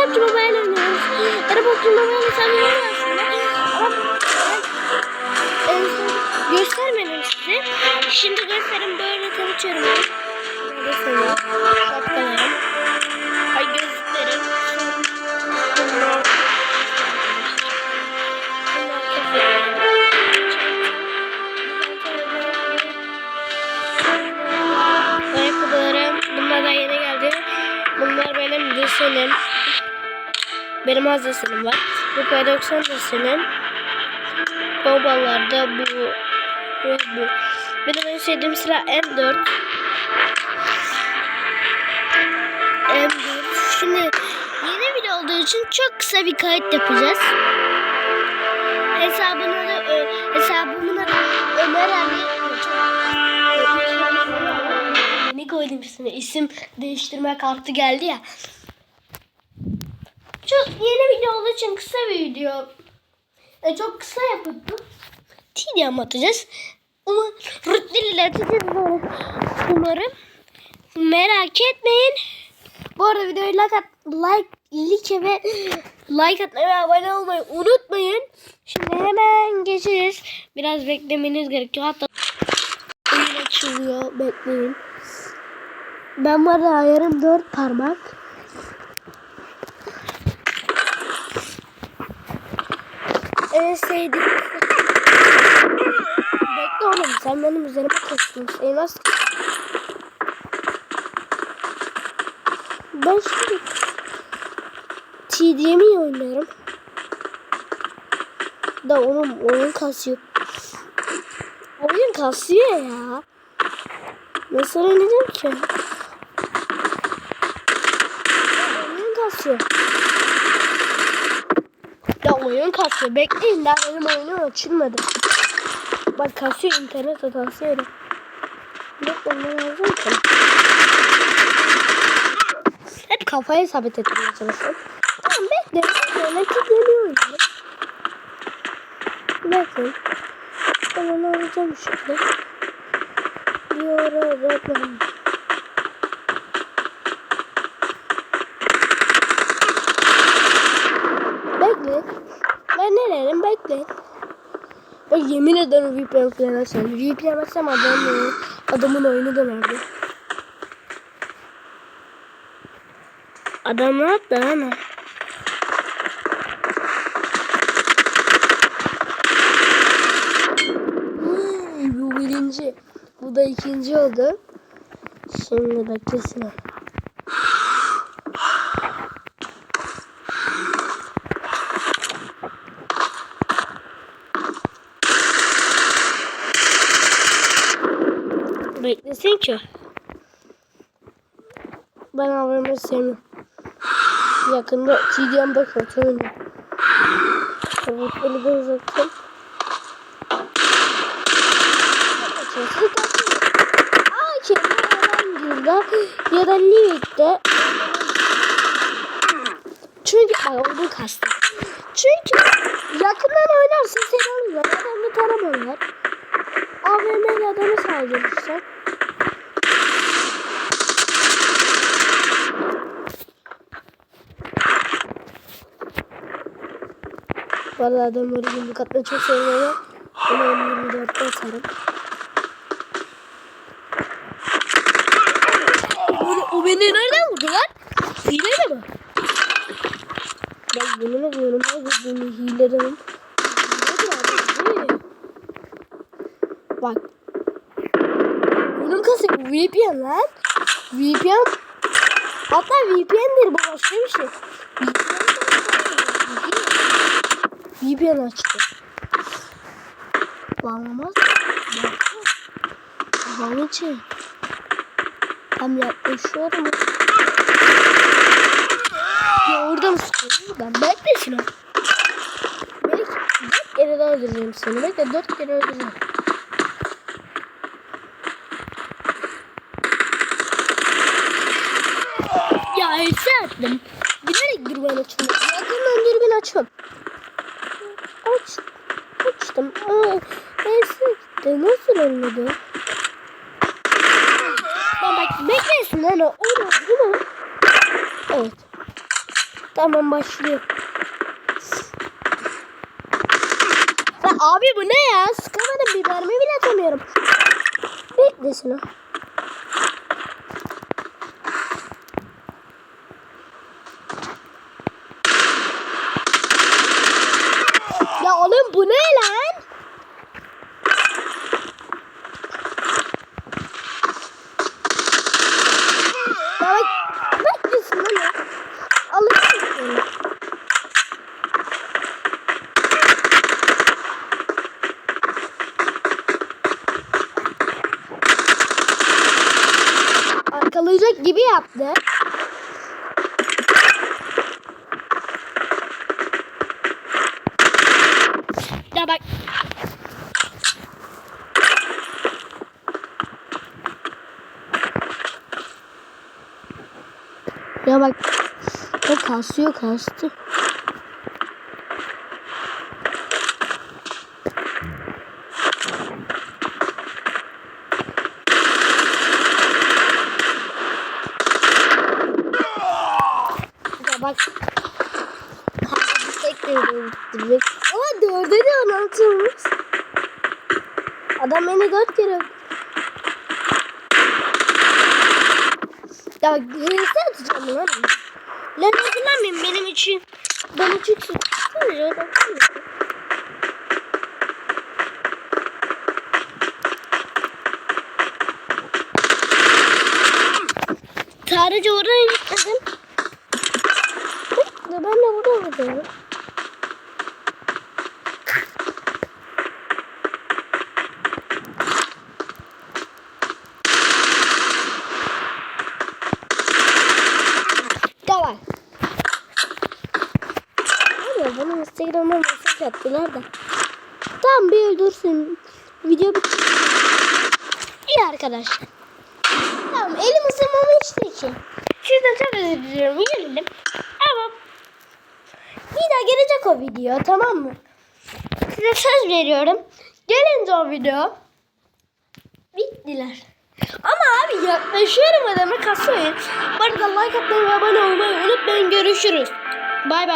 PUBG Mobile oynuyoruz. Ya da PUBG Mobile'i sanıyorum aslında. Ama ben en son göstermedim size. Şimdi gösterim böyle tanıtıyorum. Sana. Şapkalarım. Ay gözlüklerim. Ayakkabılarım. Bunlar da yeni geldi. Bunlar benim desenim. Benim az desenim var. Bu P90 desenim. Bombalarda bu ve bu. Benim en sevdiğim silah M4. M4. Şimdi yeni video olduğu için çok kısa bir kayıt yapacağız. Hesabına da ö, hesabımın adı Ömer abi. Yeni koydum üstüne. İsim değiştirme kartı geldi ya. Çok yeni video olduğu için kısa bir video. E, çok kısa yapıp TDM atacağız. Umarım Umarım. Merak etmeyin. Bu arada videoyu like, at, like, like ve like atmayı abone olmayı unutmayın. Şimdi hemen geçeceğiz. Biraz beklemeniz gerekiyor. Hatta açılıyor. Bekleyin. Ben var ya ayarım dört parmak. En sevdiğim Bekle oğlum sen benim üzerime koştun. Elmas. Ben şimdi TDM'i oynuyorum. Da oğlum oyun kasıyor. Oyun kasıyor ya. Nasıl oynayacağım ki? Oyun kasıyor. Ya oyun kasıyor. Bekleyin daha benim oyunum açılmadı. Bak kasıyor internet hatası öyle. Beklemem lazım ki. Hep kafayı sabit etmeye çalışıyorum. Tamam bekle. Bekle. Neticeleniyorum. Bekle. Ben onu alacağım şöyle. Bir oraya bakmam. Bekle. Ben bekle. Ben yemin ederim VPN açsam. VPN açsam adamın, adamın oyunu dönerdi. Adam ne yaptı lan? Hmm, Bu birinci. Bu da ikinci oldu. Şimdi beklesin. Beklesin ki. Ben AVM'yi sevmiyorum. Yakında kötü oynuyor. Evet, eli de uzattım. Aa, kendi Erangil'de ya da Livik'te çünkü bak onu kastım. Çünkü yakından oynarsın seni alırlar. Adamı taramıyorlar. AVM'li adamı saldırırsan. Valla adamları yumruk atmayı çok seviyorum. Onu 24'te atarım. O, beni nereden vurdu lan? Hile mi? Ben yemin ediyorum ben bu beni hile demem. Bak. Bunun kası VPN lan. VPN. Hatta VPN'dir bu başka bir şey. VPN açtı. Bağlamaz. Bağlı için. Tam yaklaşıyorum. Ya orada mı sıkıyorsun? Ben beklesin o. Belki dört kere daha öldüreceğim seni. Bekle dört kere öldüreceğim. Ya else attım. Bilerek dürbün açtım. Yakından dürbün açmam. Aç, açtım. Aa, else gitti. Nasıl ölmedi? Ben bak beklesin lan o. Onu mi? Evet. Tamam başlıyor. Ya abi bu ne ya? Sıkamadım bir mermi bile atamıyorum. Beklesin o. Ya oğlum bu ne lan? Ya bak, bak diyorsun lan ya. Alırsın seni. Arkalayacak gibi yaptı. Ya bak. Ya bak. Ya kasıyor kastı. Ya bak. Tek bitirdik. Ama dörde de anlatılmış. Adam beni dört kere Ya hırsı atacağım lan. Lan hatırlamayayım benim için. Ben için tutuyor. Sadece oraya gitmedim. Ben de burada gidiyorum. Tamam. Var ya bana Mesaj attılar da. Tamam bir öldürsün. Video bitti. İyi arkadaşlar. Tamam elim ısınmamı işte için. Sizden çok özür diliyorum. Yenildim. Ama bir daha gelecek o video tamam mı? Size söz veriyorum. Gelince o video. Bittiler. Ama abi yaklaşıyorum adama kasmayın. Bu arada like atmayı ve abone olmayı unutmayın. Görüşürüz. Bay bay.